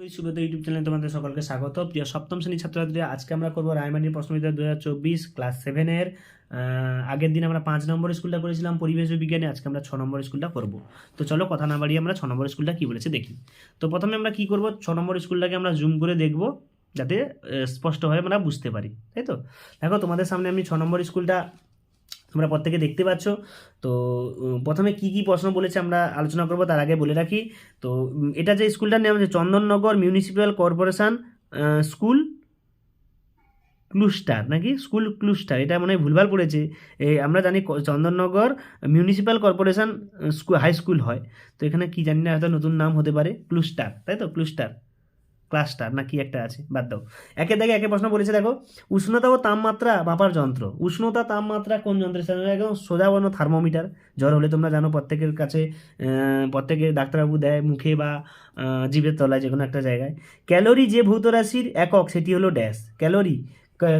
Subrata YouTube চ্যানেলে তোমাদের সকলকে স্বাগত। প্রিয় সপ্তম শ্রেণির ছাত্রছাত্রীরা, আজকে আমরা করব রায়মানির প্রশ্নবিদ্যা দু হাজার চব্বিশ ক্লাস সেভেনের আগের দিন আমরা পাঁচ নম্বর স্কুলটা করেছিলাম, পরিবেশ বিজ্ঞানে, আজকে আমরা ছ নম্বর স্কুলটা করব। তো চলো কথা না বাড়িয়ে আমরা ছ নম্বর স্কুলটা কী বলেছে দেখি। তো প্রথমে আমরা কী করব, ছ নম্বর স্কুলটাকে আমরা জুম করে দেখব, যাতে স্পষ্টভাবে আমরা বুঝতে পারি, তাই তো? দেখো তোমাদের সামনে আমি ছ নম্বর স্কুলটা তোমরা প্রত্যেকে দেখতে পাচ্ছ। তো প্রথমে কি কি প্রশ্ন বলেছে আমরা আলোচনা করব, তার আগে বলে রাখি। তো এটা যে স্কুলটার নাম হচ্ছে Chandannagar municipal corporation school cluster, নাকি? স্কুল ক্লুস্টার, এটা মনে হয় ভুলভাল পড়েছে। আমরা জানি Chandannagar municipal corporation high school হয়। তো এখানে কি জানি না, হয়তো নতুন নাম হতে পারে। ক্লুস্টার, তাই তো? ক্লুস্টার। ক্লাস্টার না কি একটা আছে? বাদ দাও। একে দেখে একে প্রশ্ন বলেছে, দেখো, উষ্ণতা ও তাপমাত্রা মাপার যন্ত্র। উষ্ণতা, তাপমাত্রা কোন যন্ত্রের সাথে? একদম সোজা বর্ণ থার্মোমিটার। জ্বর হলে তোমরা জানো, প্রত্যেকের কাছে প্রত্যেকের ডাক্তারবাবু দেয় মুখে বা জীবের তলায় যে কোনো একটা জায়গায়। ক্যালোরি যে ভৌত রাশির একক, সেটি হলো ড্যাশ। ক্যালোরি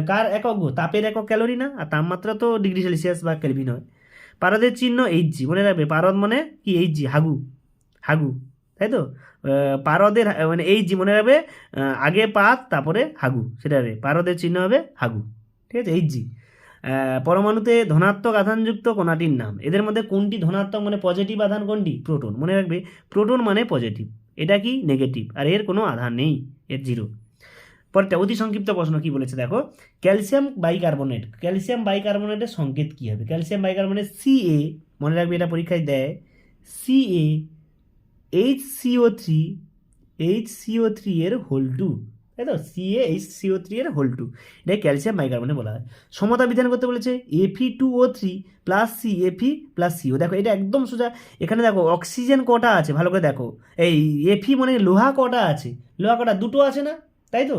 কার একক তাপের একক ক্যালোরি না? আর তাপমাত্রা তো ডিগ্রি সেলসিয়াস বা কেলভিন হয়। পারদের চিহ্ন এইচ জি, মনে রাখবে। পারদ মানে কি? এইচ জি, হাগু। হাগু। তাই তো পারদের মানে এইচ জি মনে রাখবে আগে পাত, তারপরে হাগু, সেটা হবে। পারদের চিহ্ন হবে হাগু। ঠিক আছে? এইচ জি পরমাণুতে ধনাত্মক আধানযুক্ত কণাটির নাম। এদের মধ্যে কোনটি ধনাত্মক মানে পজিটিভ আধান, কোনটি? প্রোটন মনে রাখবে প্রোটন মানে পজিটিভ এটা কি? নেগেটিভ আর এর কোনো আধান নেই। এর জিরো পরেরটা, অতি সংক্ষিপ্ত প্রশ্ন কি বলেছে? দেখো, ক্যালসিয়াম বাইকার্বনেট। ক্যালসিয়াম বাইকার্বনেটের সংকেত কি হবে? ক্যালসিয়াম বাইকার্বনেট সিএ মনে রাখবে এটা পরীক্ষায় দেয় CA H CO three H CO three এর হোল টু তাই তো? সিএ এইচ সিও থ্রি এর হোল টু এটা ক্যালসিয়াম বাইকার্বনেট বলা হয়। সমতা বিধান করতে বলেছে F E two O three plus C F E plus CO দেখো, এটা একদম সোজা। এখানে দেখো অক্সিজেন কটা আছে? ভালো করে দেখো। এই এফি মানে লোহা কটা আছে? লোহা কটা? দুটো আছে না? তাই তো?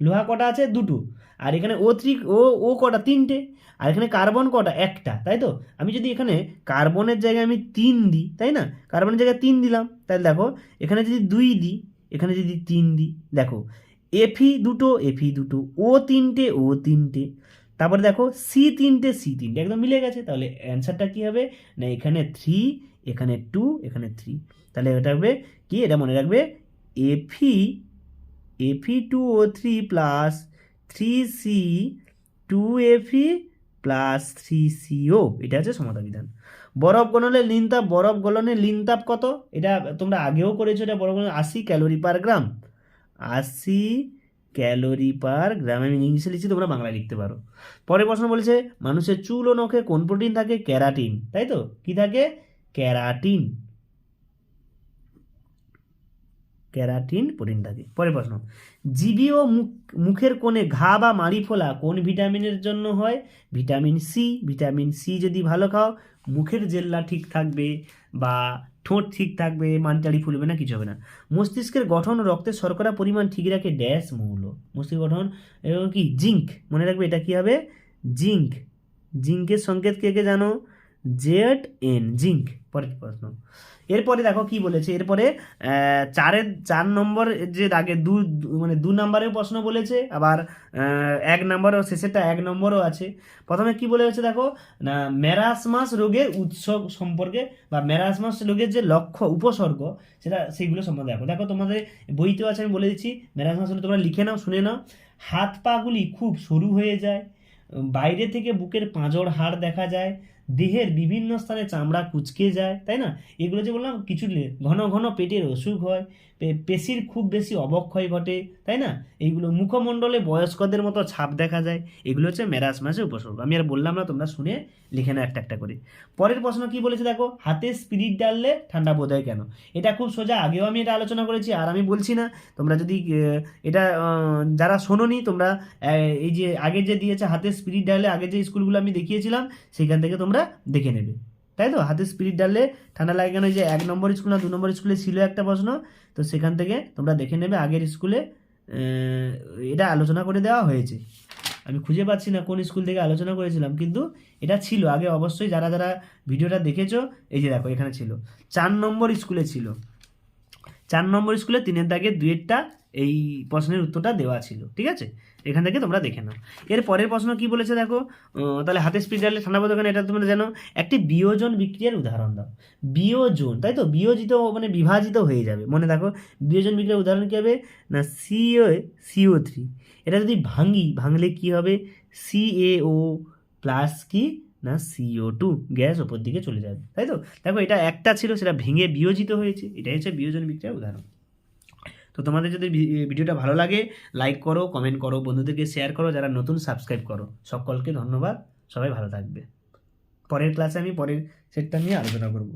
লোহা কটা আছে? দুটো। আর এখানে ও থ্রি ও ও কটা? তিনটে। আর এখানে কার্বন কটা? একটা, তাই তো? আমি যদি এখানে কার্বনের জায়গায় আমি তিন দিই, তাই না? কার্বনের জায়গায় তিন দিলাম। তাহলে দেখো, এখানে যদি দুই দিই, এখানে যদি তিন দিই, দেখো এফি দুটো এফি দুটো ও তিনটে ও তিনটে। তারপরে দেখো সি তিনটে সি তিনটে। একদম মিলে গেছে। তাহলে অ্যান্সারটা কী হবে? না, এখানে থ্রি এখানে টু এখানে থ্রি তাহলে এটা হবে কি? এটা মনে রাখবে F E F E two O three plus three C two F E plus three CO এটা হচ্ছে সমতা বিধান। বরফ গলনে লিনতাপ, বরফ গলনে লিনতাপ কত? এটা তোমরা আগেও করেছ, এটা বরফ গলনে আশি ক্যালোরি পার গ্রাম। আশি ক্যালোরি পার গ্রাম। আমি ইংলিশে লিখছি, তোমরা বাংলায় লিখতে পারো। পরের প্রশ্ন বলেছে, মানুষের চুল ও নখে কোন প্রোটিন থাকে? ক্যারাটিন। তাই তো? কি থাকে? ক্যারাটিন। ক্যারাটিন প্রোটিন থাকে। পরের প্রশ্ন জিবি ও মুখ, মুখের কোণে ঘা বা মাড়ি ফোলা কোন ভিটামিনের জন্য হয়? ভিটামিন সি ভিটামিন সি যদি ভালো খাও, মুখের জেল্লা ঠিক থাকবে বা ঠোঁট ঠিক থাকবে মানটাড়ি ফুলবে না, কিছু হবে না। মস্তিষ্কের গঠন ও রক্তের শর্করা পরিমাণ ঠিক রাখে, ড্যাশ মৌল। মস্তিষ্ক গঠন, এবং কি? জিঙ্ক, মনে রাখবে এটা কি হবে? জিঙ্ক। জিঙ্কের সংকেত কে কে জানো? Z N, zinc. পরের প্রশ্ন। এরপরে দেখো কি বলেছে, এরপরে চারের, চার নম্বর যে আগে দু মানে দু নম্বরের প্রশ্ন বলেছে, আবার এক নম্বরও, শেষেরটা এক নম্বরও আছে। প্রথমে কি বলেছে দেখো, না ম্যারাসমাস রোগের উৎস সম্পর্কে, বা ম্যারাসমাস রোগের যে লক্ষ্য, উপসর্গ, সেটা, সেইগুলো সম্বন্ধে দেখো। দেখো তোমাদের বইতেও আছে, আমি বলে দিচ্ছি ম্যারাসমাস রোগ তোমরা লিখে নাও, শুনে নাও। হাত পাগুলি খুব সরু হয়ে যায়, বাইরে থেকে বুকের পাঁজর, হাড় দেখা যায় দেহের বিভিন্ন স্থানে চামড়া কুচকে যায়, তাই না? এগুলো যে বললাম, কিছু ঘন ঘন পেটের অসুখ হয় পেশির খুব বেশি অবক্ষয় ঘটে, তাই না? এইগুলো মুখমণ্ডলে বয়স্কদের মতো ছাপ দেখা যায়, এগুলো হচ্ছে ম্যারাসমাসের উপসর্গ। আমি আর বললাম না, তোমরা শুনে লিখে নাও একটা একটা করে। পরের প্রশ্ন কি বলেছে দেখো? হাতে স্পিরিট ডাললে ঠান্ডা বোধ হয় কেন? এটা খুব সোজা, আগেও আমি এটা আলোচনা করেছি, আর আমি বলছি না। তোমরা যদি এটা যারা শোনোনি, তোমরা এই যে আগে যে দিয়েছে হাতে স্পিরিট ডালে আগে যে স্কুলগুলো আমি দেখিয়েছিলাম সেখান থেকে তোমরা দেখে নেবে। তাই তো? হাতে স্পিরিট ডালে ঠান্ডা লাগে কেন? যে এক নম্বর স্কুল না দু নম্বর স্কুলে ছিল একটা প্রশ্ন, তো সেখান থেকে তোমরা দেখে নেবে আগের স্কুলে এটা আলোচনা করে দেওয়া হয়েছে। আমি খুঁজে পাচ্ছি না কোন স্কুল থেকে আলোচনা করেছিলাম, কিন্তু এটা ছিল। আগে অবশ্যই যারা যারা ভিডিওটা দেখেছ, এই যে দেখো, এখানে ছিল। চার নম্বর স্কুলে ছিল। চার নম্বর স্কুলে তিনের দাগে দুয়েরটা এই প্রশ্নের উত্তরটা দেওয়া ছিল, ঠিক আছে? এখান থেকে তোমরা দেখে নাও। এর পরের প্রশ্ন কি বলেছে দেখো? তাহলে হাতে স্পিড ডালে ঠান্ডা বোধ এটা তোমরা জানো? একটি বিয়োজন বিক্রিয়ার উদাহরণ দাও। বিয়োজন, তাই তো? বিয়োজিত মানে বিভাজিত হয়ে যাবে। মনে দেখো, বিয়োজন বিক্রিয়ার উদাহরণ কী হবে? না, সিও সিও থ্রি। এটা যদি ভাঙি ভাঙলে কি হবে? সিএও প্লাস কি? না সিও টু গ্যাস ওপর দিকে চলে যাবে, তাই তো? দেখো এটা একটা ছিল, সেটা ভেঙে বিয়োজিত হয়েছে, এটাই হচ্ছে বিয়োজন বিক্রিয়ার উদাহরণ। তো তোমাদের যদি ভিডিওটা ভালো লাগে লাইক করো কমেন্ট করো, বন্ধুদেরকে শেয়ার করো, যারা নতুন সাবস্ক্রাইব করো। সকলকে ধন্যবাদ, সবাই ভালো থাকবে। পরের ক্লাসে আমি পরের সেটটা নিয়ে আলোচনা করব।